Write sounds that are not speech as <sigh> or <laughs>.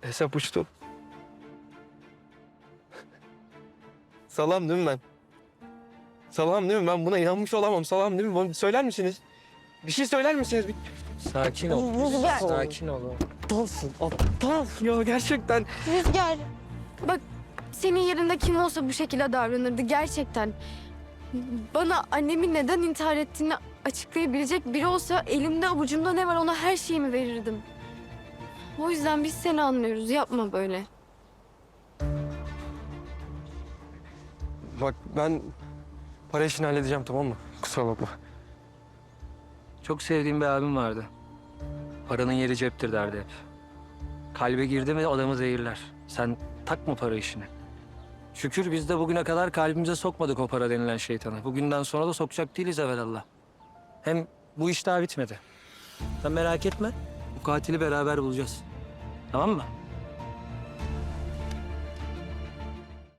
Hesap uçtu. <laughs> Salam değil mi ben? Salam değil mi? Ben buna inanmış olamam. Salam değil mi? Bana söyler misiniz? Bir şey söyler misiniz? Bir... Sakin ol. Rüzgar. Sakin ol. Aptalsın, aptal. Ya gerçekten. Rüzgar. Bak senin yerinde kim olsa bu şekilde davranırdı gerçekten. Bana annemin neden intihar ettiğini açıklayabilecek biri olsa elimde avucumda ne var ona her şeyimi verirdim. O yüzden biz seni anlıyoruz. Yapma böyle. Bak ben para işini halledeceğim tamam mı? Kusura bakma. Çok sevdiğim bir abim vardı. Paranın yeri ceptir derdi hep. Kalbe girdi mi adamı zehirler. Sen takma para işini. Şükür biz de bugüne kadar kalbimize sokmadık o para denilen şeytanı. Bugünden sonra da sokacak değiliz evvelallah. Hem bu iş daha bitmedi. Sen merak etme. Bu katili beraber bulacağız. 咱们